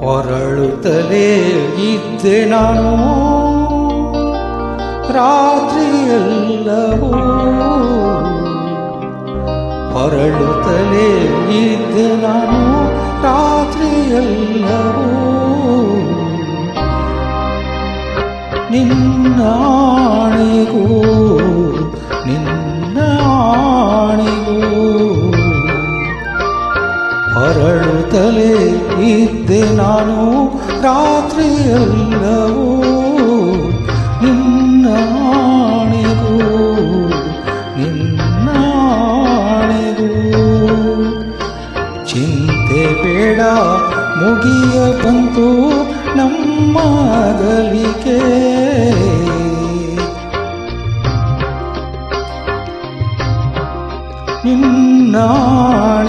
ಹೊರಳುತ್ತಲೇ ಇದ್ದೆ ನಾನು. ರಾತ್ರಿಯೆಲ್ಲವೂ ಹೊರಳುತ್ತಲೇ ಇದ್ದೆ ನಾನು. ರಾತ್ರಿಯೆಲ್ಲವೂ ನಿನ್ನಾಣಿಗೂ ಹೊರಳುತ್ತಲೇ ಇದ್ದೆ ನಾನು ರಾತ್ರಿಯೆಲ್ಲವೂ ನಿನ್ನ ಆಣೆಗೂ ಚಿಂತೆ ಬೇಡ ಮುಗಿಯ ಬಂತು ನಮ್ಮ ಗಲಿಕೆ. ನಿನ್ನಾಣಿಗೂ